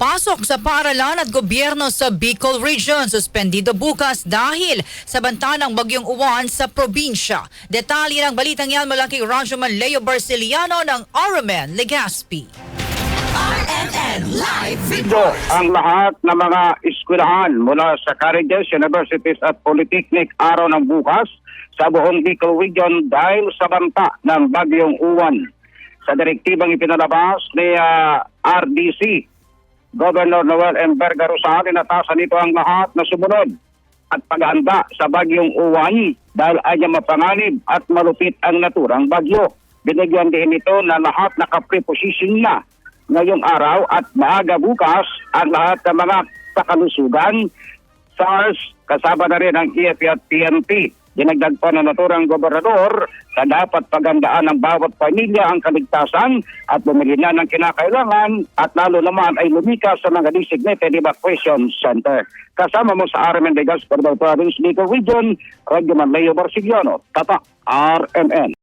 Pasok sa paaralan at gobyerno sa Bicol Region suspendido bukas dahil sa banta ng bagyong uwan sa probinsya. Detalye ng balitang yan mula kay Radyo Leo Barciliano ng RMN Legazpi. Ito ang lahat ng mga eskwelahan mula sa colleges, universities at polytechnic araw ng bukas sa buong Bicol Region dahil sa banta ng bagyong uwan. Sa direktibang ipinalabas ni ah, RDC, Governor Noel M. Bergarusa, inatasan nito ang lahat na sumunod at paghanda sa bagyong uwan dahil anya mapanganib at malupit ang naturang bagyo. Binigyan din ito na lahat nakapreposition na ngayong araw at maaga bukas ang lahat ng mga kakalusugan, SARS, kasama na rin ang EFP at PNP. Dinagdag pa ng naturang gobernador na dapat pagandaan ng bawat pamilya ang kaligtasan at bumili na ng kinakailangan at lalo naman ay lumikas sa mga designated evacuation center. Kasama mo sa RMN Legas, Cordova Province, Bicol Region, Radyo Manleo Barsigliano, Tata, RMN.